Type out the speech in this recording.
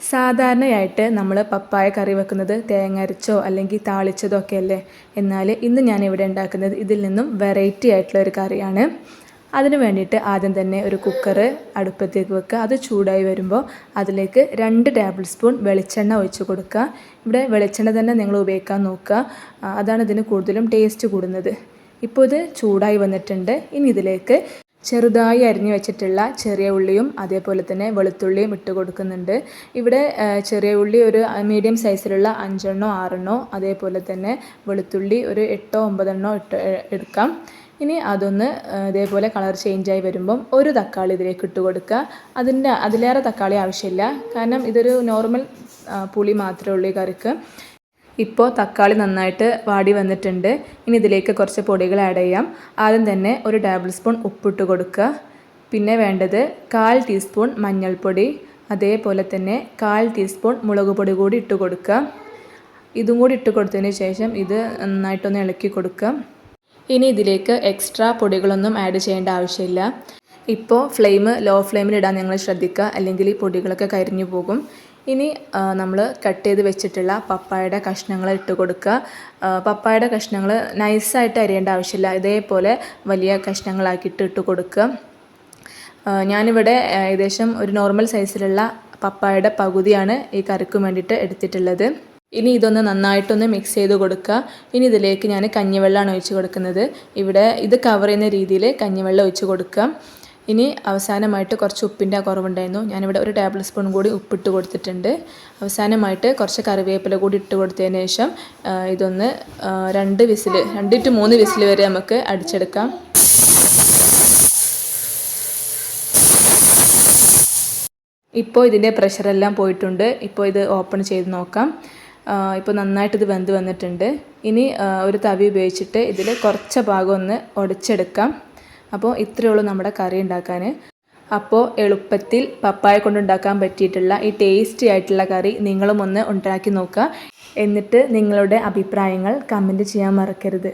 സാധാരണയായിട്ട് നമ്മൾ പപ്പായ കറി വെക്കുന്നത് തേങ്ങ അരച്ചോ അല്ലെങ്കിൽ താളിച്ചതോ ഒക്കെ അല്ലേ? എന്നാൽ ഇന്ന് ഞാൻ ഇവിടെ ഉണ്ടാക്കുന്നത് ഇതിൽ നിന്നും വെറൈറ്റി ആയിട്ടുള്ള ഒരു കറിയാണ്. അതിന് വേണ്ടിയിട്ട് ആദ്യം തന്നെ ഒരു കുക്കർ അടുപ്പത്തേക്ക് വെക്കുക. അത് ചൂടായി വരുമ്പോൾ അതിലേക്ക് രണ്ട് ടേബിൾ സ്പൂൺ വെളിച്ചെണ്ണ ഒഴിച്ച് കൊടുക്കുക. ഇവിടെ വെളിച്ചെണ്ണ തന്നെ നിങ്ങൾ ഉപയോഗിക്കാൻ നോക്കുക. അതാണ് ഇതിന് കൂടുതലും ടേസ്റ്റ് കൂടുന്നത്. ഇപ്പോൾ ഇത് ചൂടായി വന്നിട്ടുണ്ട്. ഇനി ഇതിലേക്ക് ചെറുതായി അരിഞ്ഞു വെച്ചിട്ടുള്ള ചെറിയ ഉള്ളിയും അതേപോലെ തന്നെ വെളുത്തുള്ളിയും ഇട്ട് കൊടുക്കുന്നുണ്ട്. ഇവിടെ ചെറിയ ഉള്ളി ഒരു മീഡിയം സൈസിലുള്ള അഞ്ചെണ്ണോ ആറെണ്ണോ അതേപോലെ തന്നെ വെളുത്തുള്ളി ഒരു എട്ടോ ഒമ്പതെണ്ണോ ഇട്ട് എടുക്കാം. ഇനി അതൊന്ന് ഇതേപോലെ കളർ ചേഞ്ചായി വരുമ്പം ഒരു തക്കാളി ഇതിലേക്ക് ഇട്ട് കൊടുക്കുക. അതിന്റെ അതിലേറെ തക്കാളി ആവശ്യമില്ല. കാരണം ഇതൊരു നോർമൽ പുളി മാത്രമേ ഉള്ളൂ കറിക്ക്. ഇപ്പോൾ തക്കാളി നന്നായിട്ട് വാടി വന്നിട്ടുണ്ട്. ഇനി ഇതിലേക്ക് കുറച്ച് പൊടികൾ ആഡ് ചെയ്യാം. ആദ്യം തന്നെ ഒരു ടേബിൾ സ്പൂൺ ഉപ്പിട്ട് കൊടുക്കുക. പിന്നെ വേണ്ടത് കാൽ ടീസ്പൂൺ മഞ്ഞൾപ്പൊടി. അതേപോലെ തന്നെ കാൽ ടീസ്പൂൺ മുളക് പൊടി കൂടി ഇട്ട് കൊടുക്കുക. ഇതും കൂടി ഇട്ട് കൊടുത്തതിന് ശേഷം ഇത് നന്നായിട്ടൊന്ന് ഇളക്കി കൊടുക്കുക. ഇനി ഇതിലേക്ക് എക്സ്ട്രാ പൊടികളൊന്നും ആഡ് ചെയ്യേണ്ട ആവശ്യമില്ല. ഇപ്പോൾ ഫ്ലെയിം ലോ ഫ്ലെയിമിലിടാൻ നിങ്ങൾ ശ്രദ്ധിക്കുക. അല്ലെങ്കിൽ ഈ പൊടികളൊക്കെ കരിഞ്ഞു പോകും. ഇനി നമ്മൾ കട്ട് ചെയ്ത് വെച്ചിട്ടുള്ള പപ്പായയുടെ കഷ്ണങ്ങൾ ഇട്ട് കൊടുക്കുക. പപ്പായയുടെ കഷ്ണങ്ങൾ നൈസായിട്ട് അരിയേണ്ട ആവശ്യമില്ല. ഇതേപോലെ വലിയ കഷ്ണങ്ങളാക്കിയിട്ട് ഇട്ട് കൊടുക്കുക. ഞാനിവിടെ ഏകദേശം ഒരു നോർമൽ സൈസിലുള്ള പപ്പായയുടെ പകുതിയാണ് ഈ കറിക്ക് വേണ്ടിയിട്ട് എടുത്തിട്ടുള്ളത്. ഇനി ഇതൊന്ന് നന്നായിട്ടൊന്ന് മിക്സ് ചെയ്ത് കൊടുക്കുക. ഇനി ഇതിലേക്ക് ഞാൻ കഞ്ഞിവെള്ളമാണ് ഒഴിച്ച് കൊടുക്കുന്നത്. ഇവിടെ ഇത് കവർ ചെയ്യുന്ന രീതിയിൽ കഞ്ഞിവെള്ളം ഒഴിച്ച് കൊടുക്കുക. ഇനി അവസാനമായിട്ട് കുറച്ച് ഉപ്പിന്റെ കുറവുണ്ടായിരുന്നു. ഞാനിവിടെ ഒരു ടേബിൾ സ്പൂൺ കൂടി ഉപ്പിട്ട് കൊടുത്തിട്ടുണ്ട്. അവസാനമായിട്ട് കുറച്ച് കറിവേപ്പില കൂടി ഇട്ട് കൊടുത്തതിന് ശേഷം ഇതൊന്ന് രണ്ട് വിസിൽ രണ്ട് ടു മൂന്ന് വിസിൽ വരെ നമുക്ക് അടിച്ചെടുക്കാം. ഇപ്പോൾ ഇതിന്റെ പ്രഷറെല്ലാം പോയിട്ടുണ്ട്. ഇപ്പോൾ ഇത് ഓപ്പൺ ചെയ്ത് നോക്കാം. ഇപ്പോൾ നന്നായിട്ട് ഇത് വെന്ത് വന്നിട്ടുണ്ട്. ഇനി ഒരു തവി ഉപയോഗിച്ചിട്ട് ഇതിൽ കുറച്ച് ഭാഗം ഒന്ന് ഉടച്ചെടുക്കാം അപ്പോൾ ഇത്രയേ ഉള്ളൂ നമ്മുടെ കറി ഉണ്ടാക്കാൻ. അപ്പോൾ എളുപ്പത്തിൽ പപ്പായ കൊണ്ടുണ്ടാക്കാൻ പറ്റിയിട്ടുള്ള ഈ ടേസ്റ്റി ആയിട്ടുള്ള കറി നിങ്ങളും ഒന്ന് ഉണ്ടാക്കി നോക്കുക. എന്നിട്ട് നിങ്ങളുടെ അഭിപ്രായങ്ങൾ കമന്റ് ചെയ്യാൻ മറക്കരുത്.